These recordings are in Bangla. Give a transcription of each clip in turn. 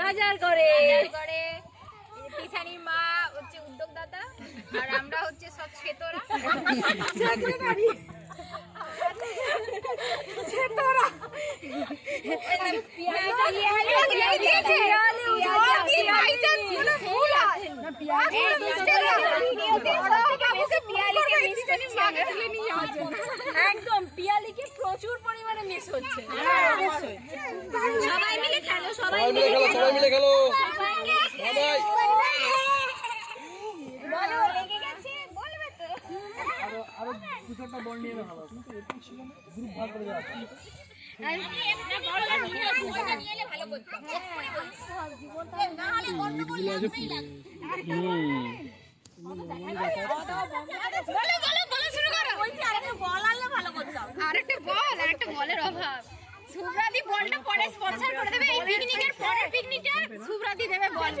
রাজার করে করে পিসানির মা হচ্ছে উদ্যোগদাতা আর আমরা হচ্ছে সব ছেতরা। একদম পিয়ালিকে প্রচুর পরিমাণে মিস হচ্ছে। সবাই মিলে খেলো সবাই মিলে খেলো সবাই মিলে খেলো। বলো আরেকটা বল আরেকটা বলের অভাব। সুব্রাদি বলটা পরে স্পন্সর করে দেবে। এই পিকনিকের পরের পিকনিকটা সুব্রাদি দেবে বল।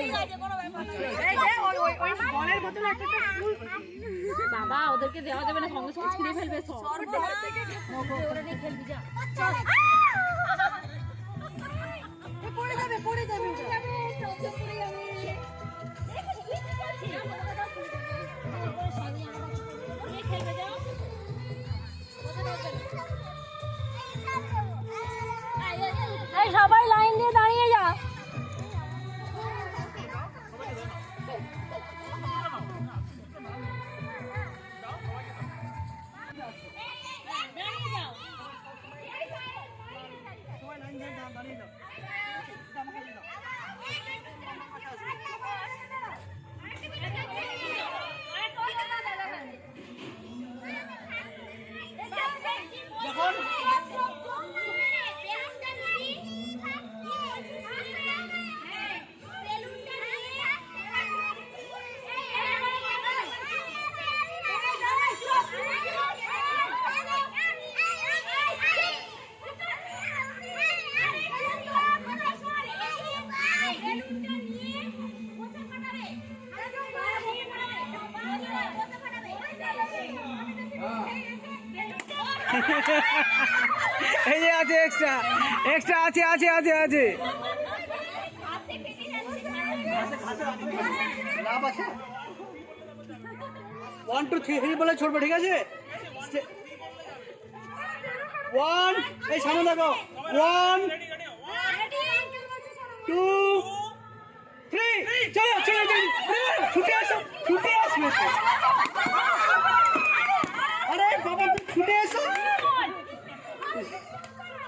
বাবা ওদেরকে দেওয়া যাবে না সঙ্গে সঙ্গে ছিঁড়ে ফেলবে সব। পড়ে যাবে পড়ে দিয়ে দাঁড়িয়ে এই যে আছে এক্সট্রা এক্সট্রা আছে আছে আছে আছে। ওয়ান টু থ্রি বলে ছড়বে ঠিক আছে? ওয়ান এই সামনে দেখো। ওয়ান টু থ্রি চলো চলো চলো। ছুটে আসো ছুটে আসবে। আরে বাবা তুমি ছুটে এসো।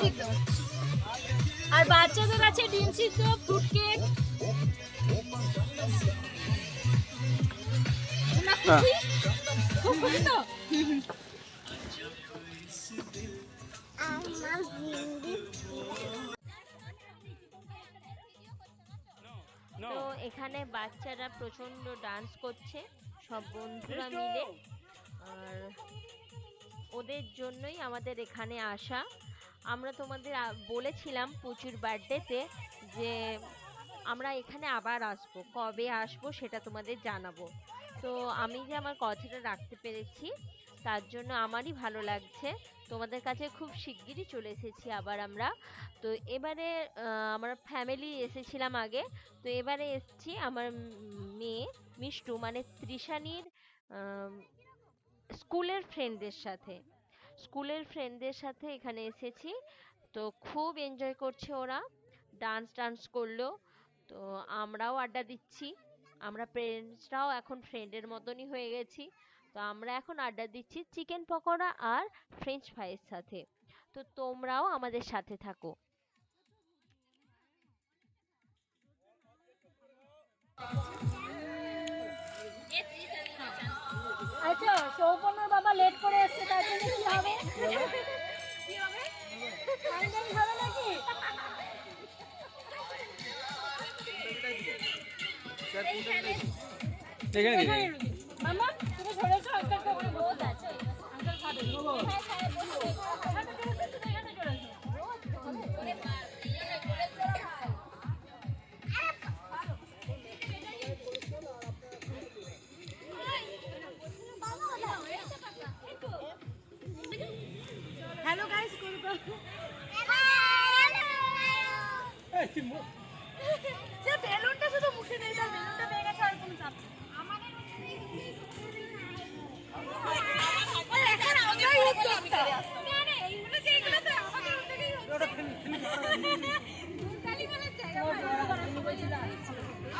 সিদ্ধ। আর বাচ্চাদের আছে ডিম সিদ্ধ ফ্রুট কেক তো? এখানে বাচ্চারা প্রচণ্ড ডান্স করছে সব বন্ধুরা মিলে। আর ওদের জন্যই আমাদের এখানে আসা। আমরা তোমাদের বলেছিলাম পুচুর বার্থডেতে যে আমরা এখানে আবার আসব কবে আসব সেটা তোমাদের জানাব। তো আমি যে আমার কথাটা রাখতে পেরেছি তার জন্য আমারই ভালো লাগছে। তোমাদের কাছে খুব শিগগিরই চলে এসেছি আবার আমরা। তো এবারে আমরা ফ্যামিলি এসেছিলাম আগে। তো এবারে এসেছি আমার মেয়ে মিষ্টু মানে আম, স্কুলের ফ্রেন্ডদের সাথে। স্কুলের ফ্রেন্ডদের সাথে এখানে এসেছি। তো খুব এনজয় করছে ওরা। ডান্স টান্স করল। তো আমরাও আড্ডা দিচ্ছি। আমরা ফ্রেন্ডসরাও এখন ফ্রেন্ডের মতনই হয়ে গেছি। তো আমরা এখন আড্ডা দিচ্ছি চিকেন পকোড়া আর ফ্রেঞ্চ ফ্রাইয়ের সাথে। তো তোমরাও আমাদের সাথে থাকো। আচ্ছা লেট করে এসছে তার জন্য কি হবে? কি হবে? হবে নাকি? এখানে দিদি মামা তুমি সরেছো আজকাল কখনো বহুত আছে? আজকাল খাবে।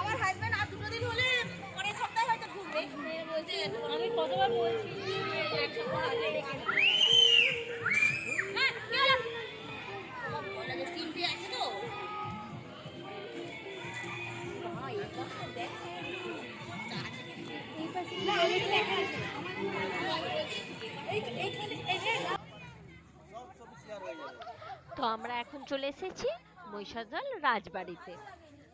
আমার হাজবেন্ড আর দুটো দিন হলে পরের সপ্তাহে হয়তো ঘুরবে। আমি কতবার বলছি। হ্যাঁ, তো। আমরা এখন চলে এসেছি মহিষাদল রাজবাড়িতে।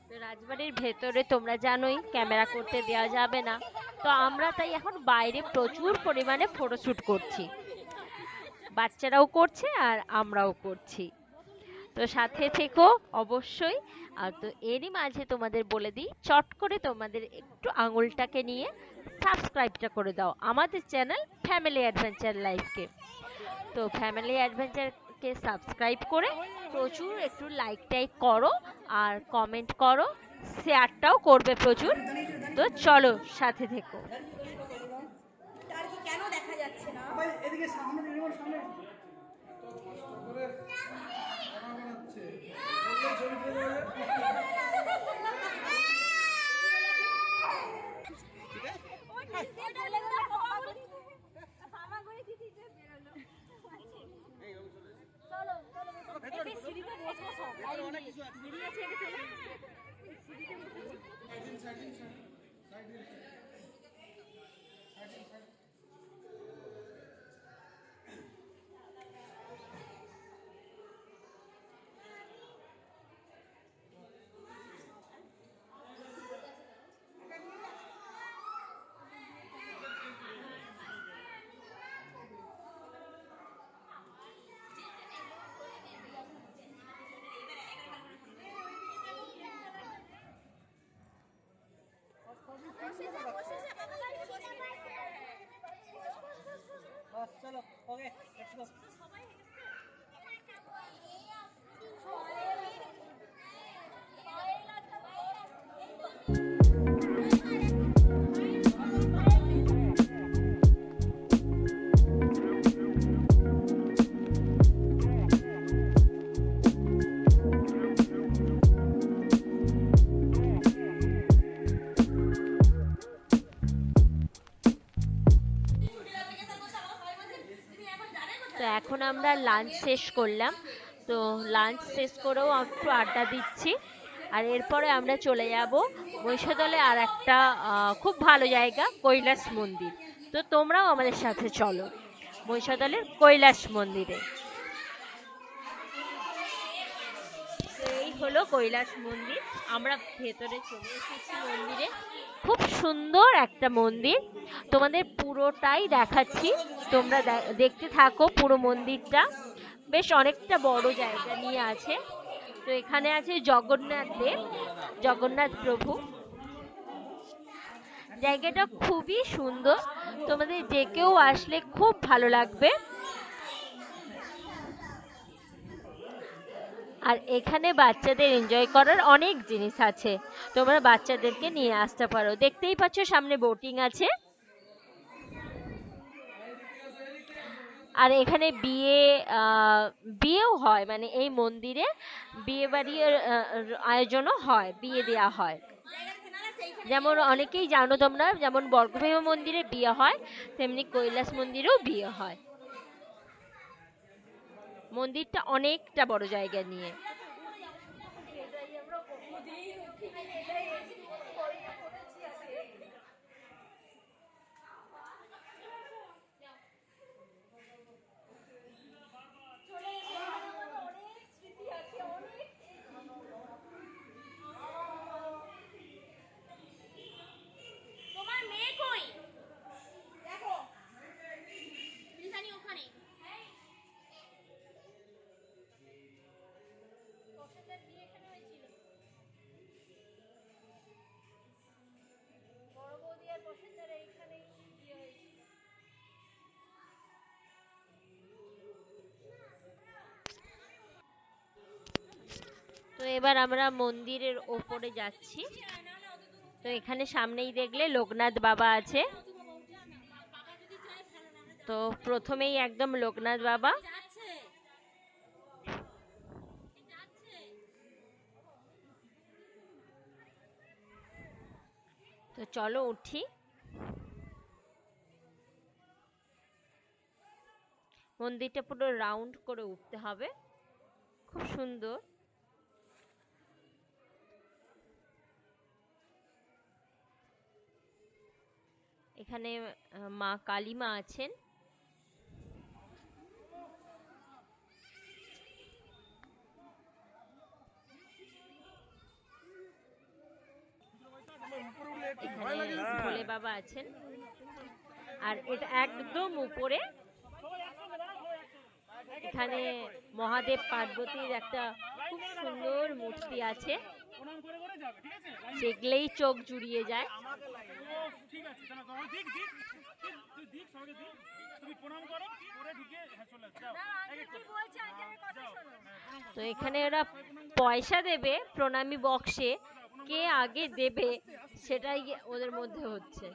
তো রাজবাড়ির ভেতরে তোমরা জানোই, ক্যামেরা করতে দেওয়া যাবে না। তো আমরা তাই এখন বাইরে প্রচুর পরিমাণে ফটোশ্যুট করছি। বাচ্চারাও করছে আর আমরাও করছি। তো সাথে থেকো অবশ্যই। আর তো এরই মাঝে তোমাদের বলে দিই, চট করে তোমাদের একটু আঙুলটাকে নিয়ে সাবস্ক্রাইবটা করে দাও আমাদের চ্যানেল ফ্যামিলি অ্যাডভেঞ্চার লাইফকে। তো ফ্যামিলি অ্যাডভেঞ্চারকে সাবস্ক্রাইব করে প্রচুর একটু লাইক টাইক করো আর কমেন্ট করো শেয়ারটাও করবে প্রচুর। তো চলো সাথে থেকো। বাস, চলো ওকে let's go. তো আমরা লাঞ্চ শেষ করলাম। তো লাঞ্চ শেষ করেও একটু আড্ডা দিচ্ছি। আর এরপরে আমরা চলে যাব মহিষাদলে আর একটা খুব ভালো জায়গা, কৈলাস মন্দির। তো তোমরাও আমাদের সাথে চলো মহিষাদলের কৈলাস মন্দিরে তো এই হলো কৈলাস মন্দির। আমরা ভেতরে চলে এসেছি মন্দিরে। খুব সুন্দর একটা মন্দির। তোমাদের পুরোটাই দেখাচ্ছি। তোমরা দেখতে থাকো পুরো মন্দিরটা। বেশ অনেকটা বড় জায়গা নিয়ে আছে। তো এখানে আছে জগন্নাথ দেব, জগন্নাথ প্রভু। জায়গাটা খুবই সুন্দর। তোমাদের যে কেউ আসলে খুব ভালো লাগবে। আর এখানে বাচ্চাদের এনজয় করার অনেক জিনিস আছে। তোমরা বাচ্চাদেরকে নিয়ে আসতে পারো। দেখতেই পাচ্ছ সামনে বোটিং আছে। আর এখানে বিয়ে বিয়েও হয়। মানে এই মন্দিরে বিয়ে বাড়ির আয়োজনও হয়, বিয়ে দেওয়া হয়। যেমন অনেকেই জানো তোমরা, যেমন বর্গভীমা মন্দিরে বিয়ে হয়, তেমনি কৈলাস মন্দিরেও বিয়ে হয়। মন্দিরটা অনেকটা বড় জায়গা নিয়ে। এবার আমরা মন্দিরের ওপরে যাচ্ছি। তো এখানে সামনেই দেখলে লোকনাথ বাবা আছে। তো প্রথমেই একদম লোকনাথ বাবা। তো চলো উঠি। মন্দিরটা পুরো রাউন্ড করে উঠতে হবে। খুব সুন্দর। এখানে মা কালী মা আছেন। ভোলে বাবা আছেন। আর এটা একদম উপরে। এখানে মহাদেব পার্বতীর একটা খুব সুন্দর মূর্তি আছে। দেখলেই চোখ জুড়িয়ে যায়। ও ঠিক আছে তোমার দিক দিক তুই দিক সবাইকে দিক। তুমি প্রণাম করো করে ঢুকে হ্যাঁ চলে যাও। হ্যাঁ, করো। তো এখানে ওরা পয়সা দেবে প্রণামী বক্সে। কে আগে দেবে সেটাই ওদের মধ্যে হচ্ছে।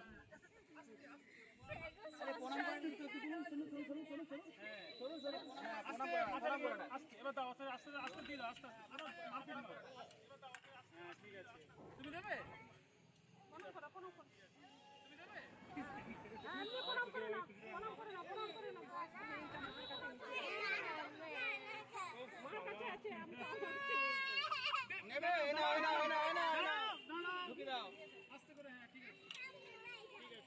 আস্তে আস্তে এবার দাও আস্তে আস্তে আস্তে দিয়ে দাও আস্তে নাও হ্যাঁ ঠিক আছে তুমি দেবে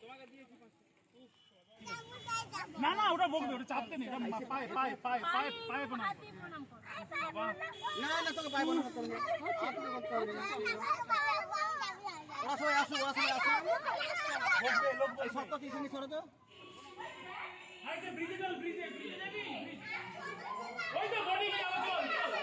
না না ওটা বকবে ওটা চাপতে নেই পায়ে পায়ে পায়ে পায়ে পায়ে প্রণাম না না তোকে পাইবো না করতে হবে ওরা সবাই আসো ওরা সবাই আসো। এই ব্রিজে ব্রিজে ব্রিজে ওই তো বডি নিয়ে চল।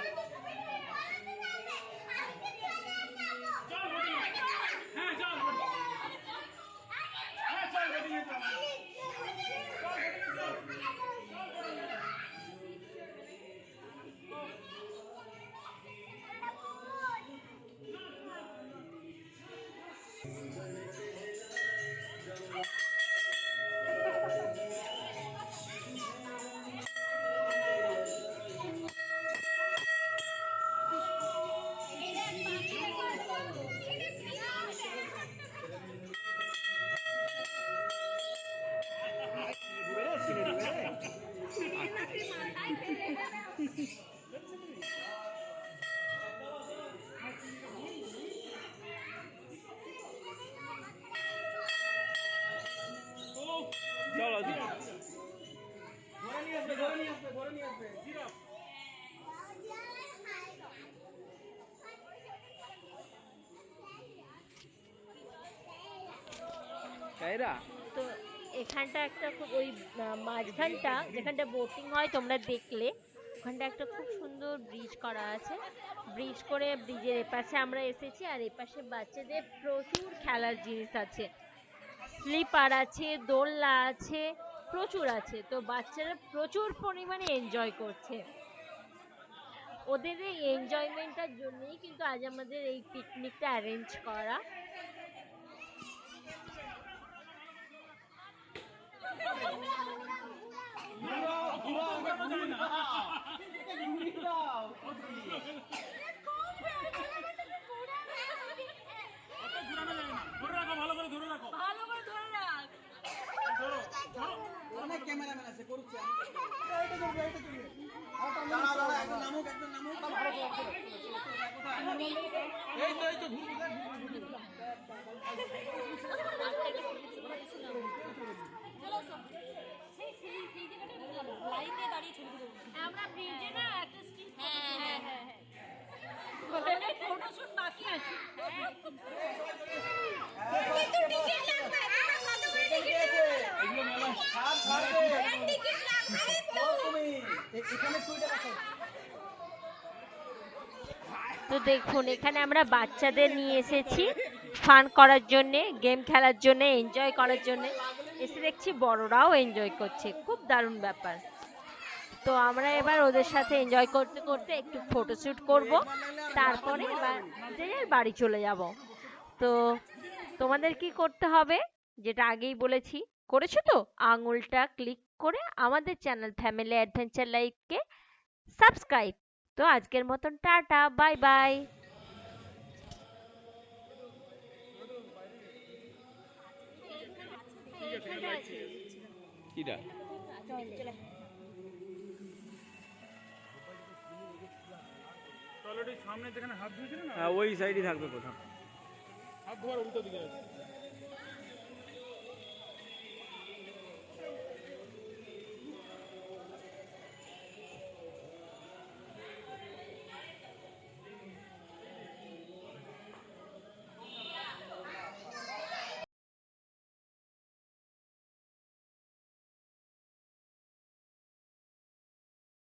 কায়রা তো এখানটা একটা খুব ওই মাঝখানটা, যেখানটা বোটিং হয়, তোমরা দেখলে, ওখানটা একটা খুব সুন্দর ব্রিজ করা আছে। ব্রিজ করে ব্রিজের এপাশে আমরা এসেছি, আর এপাশে বাচ্চাদের প্রচুর খেলার জিনিস আছে। স্লিপার আছে, দোলনা আছে, প্রচুর আছে। তো বাচ্চারা প্রচুর পরিমাণে এনজয় করছে। ওদের এই এনজয়মেন্টটার জন্যই কিন্তু আজ আমাদের এই পিকনিকটা অ্যারেঞ্জ করা অত ঘুরানো যাবে না ধরে রাখো ভালো করে ধরে রাখো ভালো করে ধরে। রাখ ধরো ধরো অনেক ক্যামেরাম্যান আছে করবে এইটা করবে দাঁড়া দাঁড়া একদম নামুক একদম নামুক ভালো এই তো এই তো সেই সেই সেই জায়গাটা ভালো লাইনে দাঁড়িয়ে ছবি তুলবো আমরা ব্রিজে না একটা স্ট্রিট হ্যাঁ হ্যাঁ হ্যাঁ হ্যাঁ ফটোশুট বাকি আছে হাত ছাড়বে ও তুমি এ- এখানে তুই দেখো তো দেখুন, এখানে আমরা বাচ্চাদের নিয়ে এসেছি ফান করার জন্যে গেম খেলার জন্যে এনজয় করার জন্যে। এসে দেখছি বড়রাও এনজয় করছে, খুব দারুণ ব্যাপার। তো আমরা এবার ওদের সাথে এনজয় করতে করতে একটু ফটোশ্যুট করব, তারপরে এবার বাড়ি চলে যাব। তো তোমাদের কি করতে হবে? যেটা আগেই বলেছি, করেছ তো? আঙুলটা ক্লিক করে আমাদের চ্যানেল ফ্যামিলি অ্যাডভেঞ্চার লাইফকে সাবস্ক্রাইব তো আজকের মতন টাটা বাই বাই। কিটা সামনে যেখানে হাত ধুয়েছিল না? হ্যাঁ ওই সাইডই থাকবে কোথাও হাত ধোয়ার উল্টো দিকে আছে।